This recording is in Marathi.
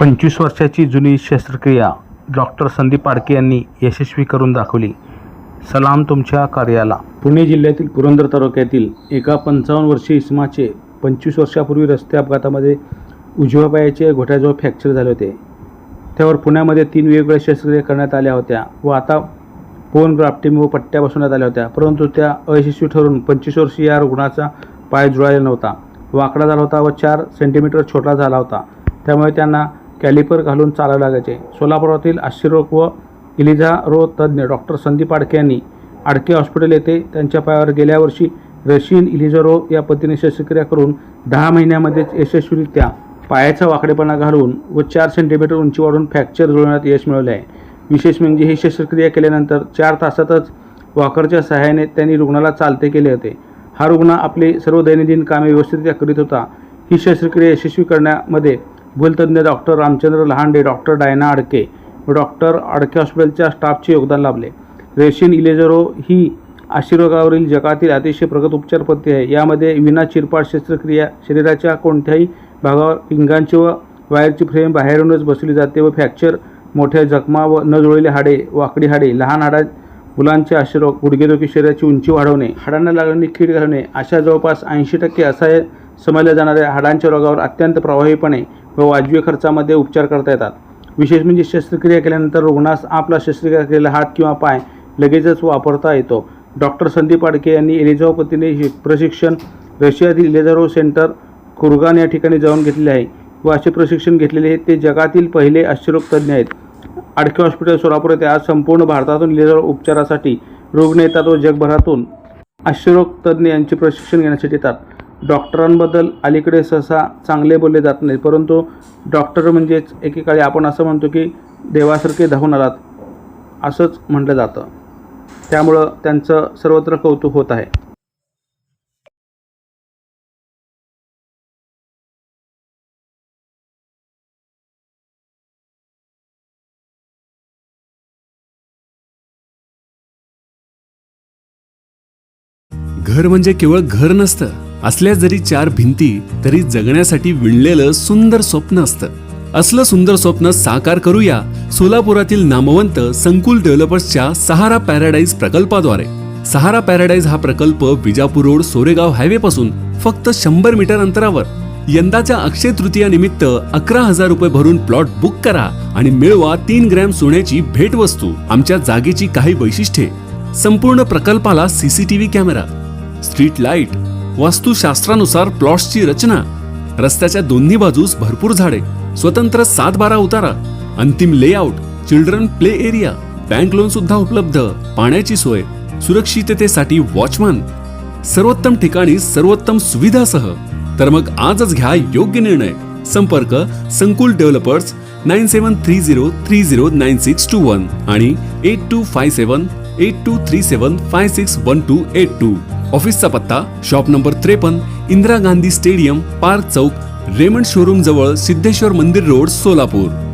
पंचवीस वर्षाची जुनी शस्त्रक्रिया डॉक्टर संदीप पाडके यांनी यशस्वी करून दाखवली. सलाम तुमच्या कार्याला. पुणे जिल्ह्यातील पुरंदर तालुक्यातील एका पंचावन्न वर्षीय इसमाचे पंचवीस वर्षापूर्वी रस्ते अपघातामध्ये उजव्या पायाचे घोट्याजवळ फ्रॅक्चर झाले होते. त्यावर पुण्यामध्ये तीन वेगवेगळ्या शस्त्रक्रिया करण्यात आल्या होत्या व आता फोन ग्राफ्टिंग व पट्ट्या बसवण्यात आल्या होत्या. परंतु त्या अयशस्वी ठरून पंचवीस वर्षीय या रुग्णाचा पाय जुळालेला नव्हता. वाकडा झाला होता व चार सेंटीमीटर छोटा झाला होता. त्यामुळे त्यांना कॅलिपर घालून चालावे लागायचे. सोलापुरातील आश्चर्यरोग व इलिझा रो तज्ज्ञ डॉक्टर संदीप आडके यांनी आडके हॉस्पिटल येथे त्यांच्या पायावर गेल्या वर्षी रशियन इलिझारो या पद्धतीने शस्त्रक्रिया करून दहा महिन्यामध्येच यशस्वीरित्या पायाचा वाकडेपणा घालून व चार सेंटीमीटर उंची वाढून फ्रॅक्चर जुळवण्यात यश मिळवले आहे. विशेष म्हणजे ही शस्त्रक्रिया केल्यानंतर चार तासातच वॉकरच्या सहाय्याने त्यांनी रुग्णाला चालते केले होते. हा रुग्ण आपले सर्व दैनंदिन कामे व्यवस्थितरित्या करीत होता. ही शस्त्रक्रिया यशस्वी करण्यामध्ये भूलतज्ञ doctor Ramchandra Lahande doctor Diana Adke व डॉक्टर अडके हॉस्पिटलच्या स्टाफचे योगदान लाभले. रेशिन इलेझरो ही आशीर्वागावरील जगातील अतिशय प्रगत उपचार पद्धती आहे. यामध्ये विना चिरपाट शस्त्रक्रिया शरीराच्या कोणत्याही भागावर पिंगांची व वायरची फ्रेम बाहेरूनच बसवली जाते व फ्रॅक्चर मोठ्या जखमा व न जुळलेली हाडे वाकडी हाडे लहान हाडा मुलांचे आशीर्वाद गुडघेदुखी शरीराची उंची वाढवणे हाडांना लागणारी कीड घालणे अशा जवळपास ऐंशी टक्के असा समजल्या जाणाऱ्या हाडांच्या रोगावर अत्यंत प्रभावीपणे व वाजवी खर्चामध्ये उपचार करता येतात. विशेष म्हणजे शस्त्रक्रिया केल्यानंतर रुग्णास आपला शस्त्रक्रिया केलेला हात किंवा पाय लगेचच वापरता येतो. डॉक्टर संदीप आडके यांनी एलिझाओपतीने प्रशिक्षण रशियातील इलेझारो सेंटर कुर्गान या ठिकाणी जाऊन घेतलेले आहे व असे प्रशिक्षण घेतलेले हे ते जगातील पहिले अश्चरोग तज्ज्ञ आहेत. आडके हॉस्पिटल सोलापूर येथे आज संपूर्ण भारतातून इलेझारो उपचारासाठी रुग्ण येतात व जगभरातून अश्चरोग तज्ज्ञ यांचे प्रशिक्षण घेण्यासाठी येतात. डॉक्टरांबद्दल अलीकडे सहसा चांगले बोलले जात नाही परंतु डॉक्टर म्हणजेच एकेकाळी आपण असं म्हणतो की देवासारखे धावून आलात असंच म्हटलं जातं. त्यामुळं त्यांचं सर्वत्र कौतुक होत आहे. घर म्हणजे केवळ घर नसतं असल्या जरी चार भिंती तरी जगण्यासाठी विणलेलं सुंदर स्वप्न असतं. असलं सुंदर स्वप्न साकार करूया सोलापुरातील नामवंत संकुल डेव्हलपर्सच्या सहारा पॅराडाईज प्रकल्पाद्वारे. सहारा पॅराडाईज हा प्रकल्प विजापूर रोड सोरेगाव हायवे पासून फक्त शंभर मीटर अंतरावर. यंदाच्या अक्षय तृतीया निमित्त अकरा हजार रुपये भरून प्लॉट बुक करा आणि मिळवा तीन ग्रॅम सोन्याची भेटवस्तू आमच्या जागेची काही वैशिष्ट्ये. संपूर्ण प्रकल्पाला सीसीटीव्ही कॅमेरा. स्ट्रीट लाइट वास्तुशास्त्रानुसार प्लॉट्सची रचना. रस्त्याच्या दोन्ही बाजूस भरपूर झाडे. स्वतंत्र सात बारा उतारा. अंतिम layout children play area bank loan सुद्धा उपलब्ध. पाण्याची सोय. सुरक्षिततेसाठी वॉचमन सर्वोत्तम ठिकाणी सर्वोत्तम सुविधासह. तर मग आजच घ्या योग्य निर्णय. संपर्क Sankul developers nine seven three zero three zero nine six two one आणि eight two five seven eight two three seven five six one two eight two. ऑफिसचा पत्ता शॉप नंबर त्रेपन्न Indira Gandhi stadium park chowk Raymond showroom जवळ सिद्धेश्वर मंदिर रोड सोलापूर.